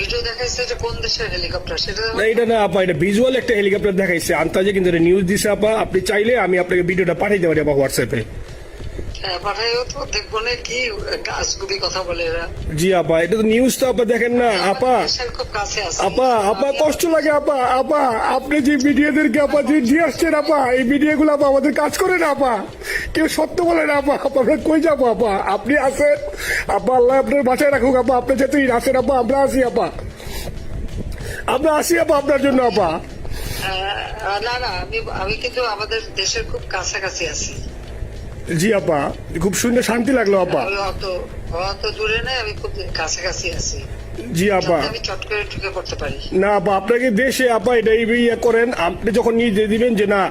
Video দেখাইছে যে কোন দেশের হেলিকপ্টার সেটা না এটা না আপা এটা ভিজুয়াল একটা হেলিকপ্টার দেখাইছে। আন্তাজে কিন্তু এটা নিউজ দিছে আপা। আপনি চাইলে আমি আপনাকে ভিডিওটা পারি আপা হোয়াটসঅ্যাপে হ্যাঁ, পাঠাইও তো দেখব না কি গাছগুলি কথা বলে এরা। জি আপা এটা তো নিউজ তো আপা দেখেন না আপা। খুব কাছে আছে। আপা আপা কষ্ট লাগে আপা আপা আপনি যে মিডিয়াদেরকে আপা যে দিয়ে আসছেন আপা এই মিডিয়াগুলো আপা আমাদের কাজ করে না আপা। কেউ সত্য বলে না আপা আপা আমরা কই যাব আপা? আপনি আছেন আপা আল্লাহ আপনার বাঁচায় রাখুক আপা আপনি আছেন আপা আমরা আসি আপা আমরা আসি আপা আপনার জন্য আপা আহ, না না আমি আমি কিন্তু আমাদের দেশের খুব কাছাকাছি আছি। জি আপা খুব শুনে শান্তি লাগল আপা অত অত দূরে আমি খুব কাছাকাছি আছি। জি আপা না আপা আপনাকে দেশে আপা এটা ইয়ে করেন আপনি যখন নিজে দিবেন যে না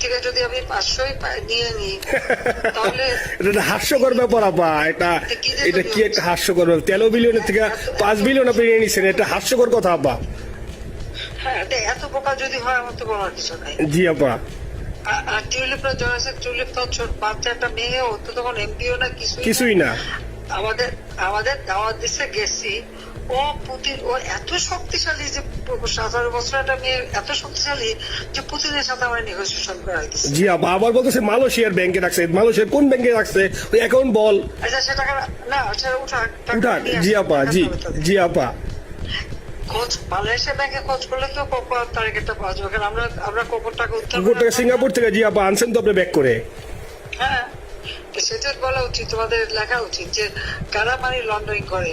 থেকে যদি আমি পাঁচশোই নিয়ে নিই তাহলে এটা হাস্যকর ব্যাপার আপা। এটা এটা কি একটা হাস্যকর ব্যাপার? তেরো বিলিয়নের থেকে পাঁচ বিলিয়ন আপনি নিয়ে নিচ্ছেন এটা হাস্যকর কথা আপা। হ্যাঁ এত বোকা যদি হয় আমার তো বলার কিছু নাই। জি আপা। আর- টিউলিপরা জয়েছে টিউলিপ তো বাচ্চা একটা মেয়ে ও তো তখন এমপিও না কিছুই না। কিছুই না। আমাদের আমাদের দাওয়াত দিচ্ছে গেছি ও পুতিন ও এত শক্তিশালী যে সতেরো বছর একটা মেয়ে এত শক্তিশালী যে পুতিনের সাথে আমার নেগোসিয়েশন করা দিচ্ছে জি আপা আবার বলতেছে মালয়েশিয়ার ব্যাংকে রাখছে। মালয়েশিয়ার কোন ব্যাংকে রাখছে? ওই অ্যাকাউন্ট বল। আচ্ছা সে টাকা না সেটা উঠাক উঠাক জি আপা জি জি আপা। খোঁজ মালয়েশিয়া ব্যাংকে খোঁজ করলে তো কোকো টার্গেটটা পাওয়া যাবে। কারণ আমরা আমরা কোকোর টাকা উত্তর গোটা সিঙ্গাপুর থেকে জি আপা আনছেন তো আপনি ব্যাক করে। হ্যাঁ সেটা বলা উচিত তোমাদের লেখা উচিত যে কারা মানি লন্ডারিং করে?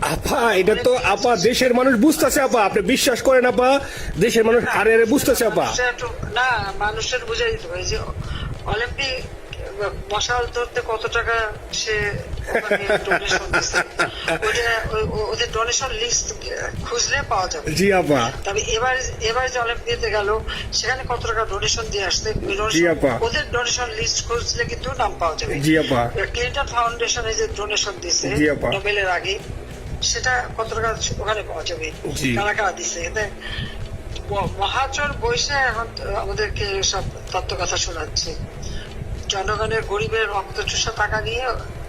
আপা এটা তো আপা দেশের মানুষ বুঝতেছে আপা। আপনি বিশ্বাস করেন আপা দেশের মানুষ হারে হারে বুঝতেছে আপা। না মানুষের বুঝে দিতে হবে। যে অলিম্পিক মশাল ধরতে কত টাকা সে ওদের ডোনেশন লিস্ট খুঁজলে পাওয়া যাবে। জি আপা। তবে এবার এবার যে অলিম্পিয়াতে গেল সেখানে কত টাকা ডোনেশন দিয়ে donation- জি আপা। ওদের ডোনেশন লিস্ট খুঁজলে কিন্তু নাম পাওয়া যাবে। জি আপা। ক্লিন্টন ফাউন্ডেশনে যে ডোনেশন দিছে। নোবেলের আগে। সেটা কত টাকা ওখানে পাওয়া যাবে? কারা কারা দিছে? এতে মহাচর বৈশা এখন আমাদেরকে সব তত্ত্ব কথা শোনাচ্ছে। জনগণের গরিবের রক্ত চুষা টাকা নিয়ে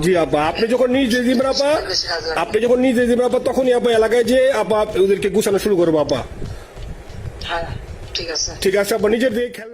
জি আপা আপনি যখন নিজ আপা আপনি যখন নিজ আপা তখনই আপা এলাকায় যে আপা ওদেরকে গুছানো শুরু করব আপা। হ্যাঁ ঠিক আছে। আপা নিজের দিয়ে খেলা